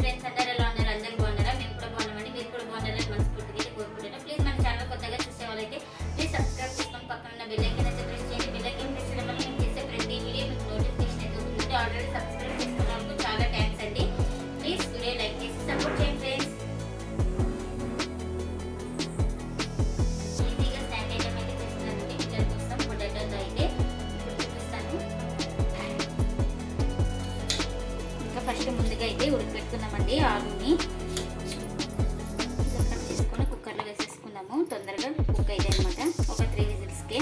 friends and కొద్దిగా ఆలుని ఇలా cut చేసుకొని కుక్కర్లో వేసేసుకుందాము. తొందరగా కుక్ అయితే అనమాట ఒక త్రీ విజిల్స్కి.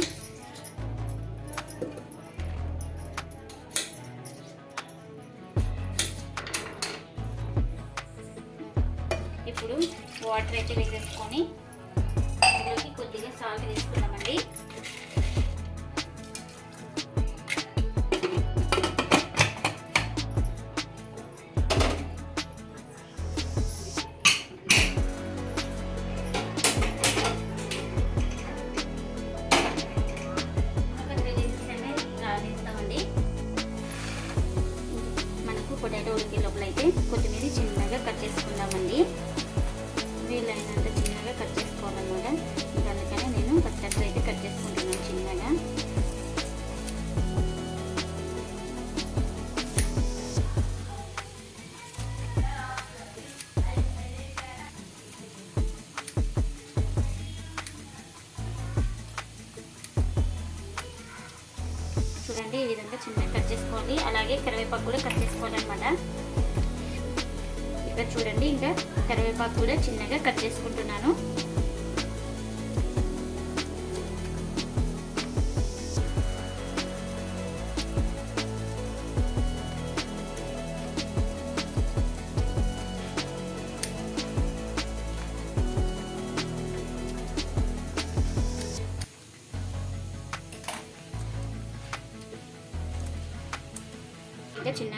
ఇప్పుడు వాటర్ అయితే వేసేసుకొని ఇందులోకి కొద్దిగా సాల్ట్ వేసుకుందామండి. కట్ వీలైనంత చిన్నగా కట్ చేసుకోవాలన్నమాట. ఇంకా అందుకనే నేను కట్టర్తో అయితే కట్ చేసుకుంటున్నాను చిన్నగా. చూడండి ఈ విధంగా చిన్నగా కట్ చేసుకోవాలి. అలాగే కరివేపాకు కూడా కట్ చేసుకోవాలన్నమాట. ఇక్కడ చూడండి ఇంకా కరివేపాకు కూడా చిన్నగా కట్ చేసుకుంటున్నాను.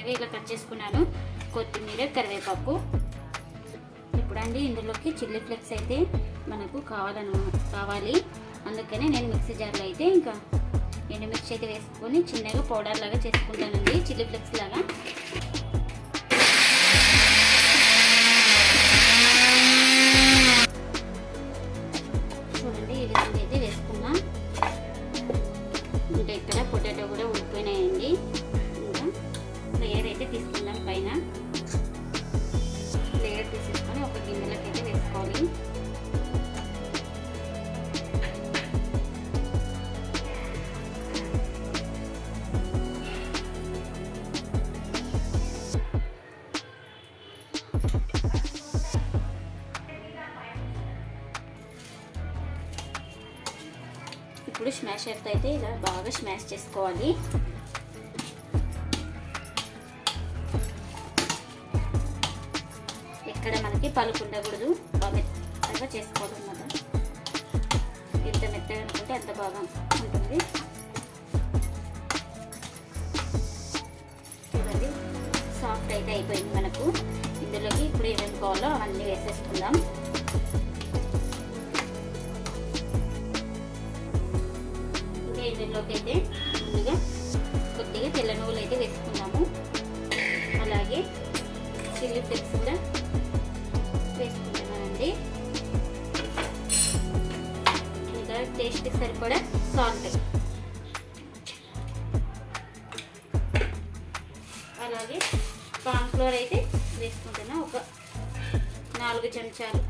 ఇంకా ఇలా కట్ చేసుకున్నాను. కొత్తిమీర కరివేపాకు. ఇప్పుడండి ఇందులోకి చిల్లీ ఫ్లెక్స్ అయితే మనకు కావాలను కావాలి. అందుకనే నేను మిక్సీ జార్లో అయితే ఇంకా ఎండుమిర్చి అయితే వేసుకొని చిన్నగా పౌడర్ లాగా చేసుకుంటానండి చిల్లీ ఫ్లెక్స్ లాగా. స్మాషర్తో అయితే ఇలా బాగా స్మాష్ చేసుకోవాలి ఇక్కడ మనకి పలుకు ఉండకూడదు బాగా మెత్తగా చేసుకోవాలన్నమాట ఎంత మెత్తగా అనుకుంటే అంత బాగా ఉంటుంది చూడండి సాఫ్ట్ అయితే అయిపోయింది మనకు ఇందులోకి ఇప్పుడు ఏమేమి కావాలో అవన్నీ వేసేసుకుందాం ఇంకా అయితే ముందుగా కొద్దిగా తెల్ల నువ్వులు అయితే వేసుకున్నాము అలాగే చిల్లీ ఫ్లెక్స్ కూడా వేసుకుంటున్నానండి. ఇంకా టేస్ట్కి సరిపడా సాల్ట్. అలాగే కార్న్ ఫ్లోర్ అయితే వేసుకుంటున్నా. ఒక నాలుగు చెంచాలు.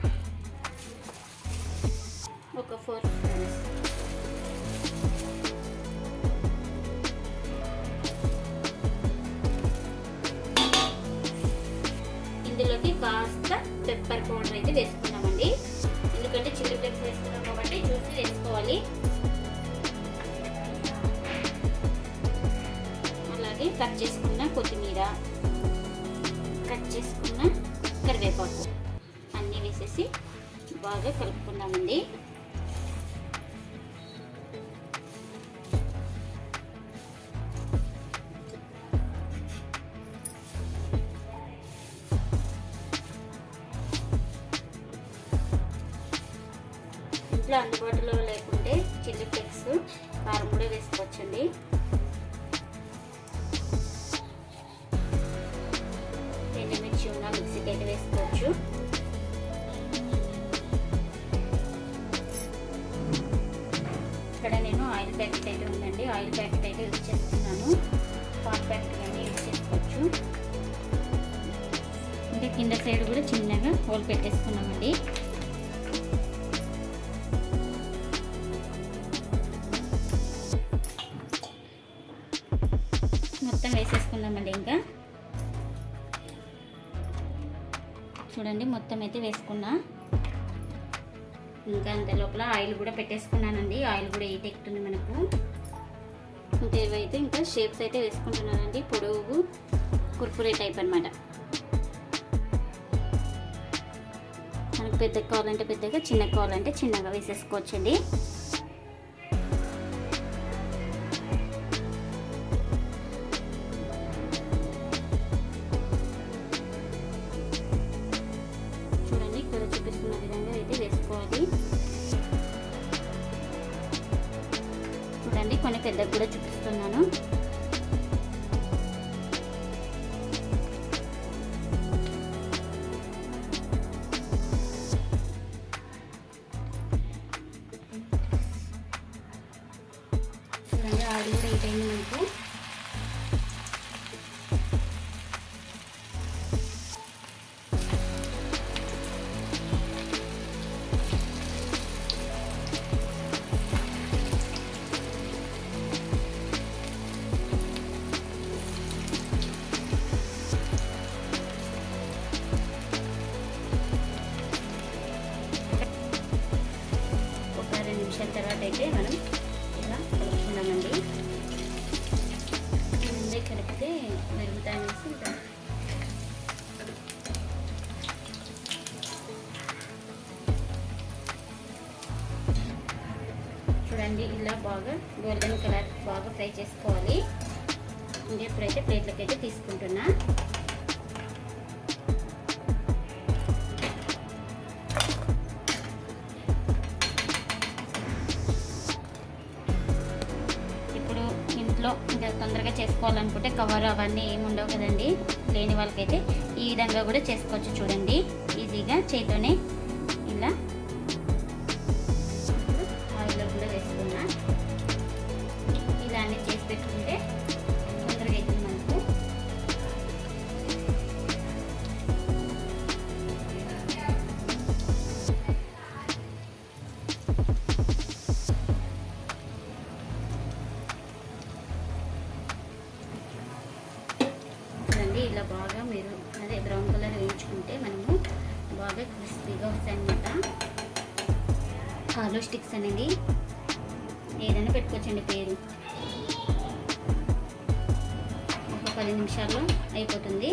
అలాగే కట్ చేసుకున్న కొత్తిమీర కట్ చేసుకున్న కరివేపాకు అన్నీ వేసేసి బాగా కలుపుకుందామండి. ఇంట్లో అందుబాటులో లేకుంటే చిల్లీ ఫ్లేక్స్ కారం కూడా వేసుకోవచ్చండి. ప్యాకెట్ అయితే ఉందండి ఆయిల్ ప్యాకెట్ అయితే యూజ్ చేస్తున్నాను. పాట్ ప్యాకెట్ కానీ యూజ్ చేసుకోవచ్చు. ఇంకా కింద సైడ్ కూడా చిన్నగా హోల్ పెట్టేసుకున్నామండి. మొత్తం వేసేసుకుందామండి ఇంకా. చూడండి మొత్తం అయితే వేసుకున్నా. ఇంకా అంత లోపల ఆయిల్ కూడా పెట్టేసుకున్నానండి. ఆయిల్ కూడా హీట్ ఎక్కుతుంది మనకు. ఇంకా ఇవైతే ఇంకా షేప్స్ అయితే వేసుకుంటున్నానండి. పొడవు కుర్కురే టైప్ అన్నమాట. మనకు పెద్దగా కావాలంటే పెద్దగా చిన్నగా కావాలంటే చిన్నగా వేసేసుకోవచ్చండి. చూడండి కూడా చూపిస్తున్నాను. చూడండి ఆడి కూడా హీట్ అయింది చూడండి ఇలా బాగా గోల్డెన్ కలర్ బాగా ఫ్రై చేసుకోవాలి. ఇంకా ఇప్పుడైతే ప్లేట్లోకి అయితే తీసుకుంటున్నా. ఇప్పుడు ఇంట్లో ఇంకా తొందరగా చేసుకోవాలనుకుంటే కవర్ అవన్నీ ఏమి ఉండవు కదండి. లేని వాళ్ళకైతే ఈ విధంగా కూడా చేసుకోవచ్చు చూడండి. ఈజీగా చేతితోనే ఇలా బాగా మీరు అదే బ్రౌన్ కలర్ వేయించుకుంటే మనము బాగా క్రిస్పీగా వస్తాయి అన్నమాట. ఆలో స్టిక్స్ అనేది ఏదైనా పెట్టుకోవచ్చండి పేరు. ఒక పది నిమిషాల్లో అయిపోతుంది.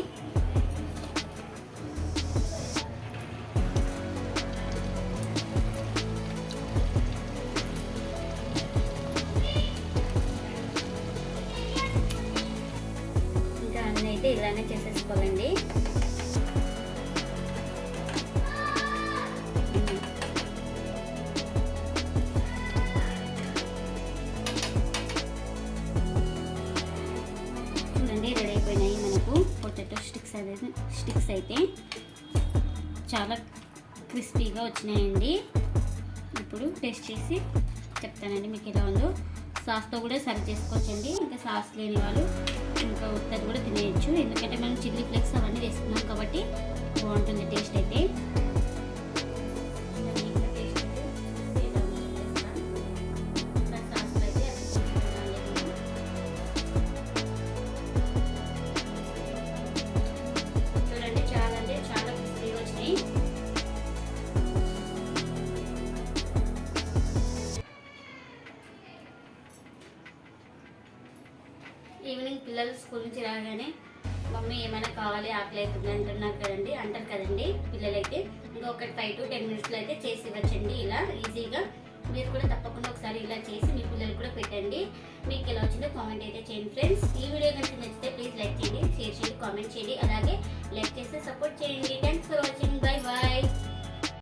అయితే చాలా క్రిస్పీగా వచ్చినాయండి. ఇప్పుడు టేస్ట్ చేసి చెప్తానండి మీకు ఎలా ఉందో. సాస్తో కూడా సర్వ్ చేసుకోవచ్చండి. ఇంకా సాస్ లేని వాళ్ళు ఇంకా ఉత్తది కూడా తినేయచ్చు. ఎందుకంటే మనం చిల్లీ ఫ్లేక్స్ అవన్నీ వేసుకున్నాం కాబట్టి బాగుంటుంది టేస్ట్ అయితే. కావాలి అంటున్నారు కదండి అంటారు కదండి పిల్లలైతే. ఇంకా ఒకటి ఫైవ్ టు టెన్ మినిట్స్లో అయితే చేసి ఇవ్వచ్చండి ఇలా ఈజీగా. మీరు కూడా తప్పకుండా ఒకసారి ఇలా చేసి మీ పిల్లలు కూడా పెట్టండి. మీకు ఎలా వచ్చిందో కామెంట్ అయితే చేయండి ఫ్రెండ్స్ ఈ వీడియో కనుక నచ్చితే ప్లీజ్ లైక్ చేయండి షేర్ చేయండి కామెంట్ చేయండి. అలాగే లైక్ చేస్తే సపోర్ట్ చేయండి. Thanks for watching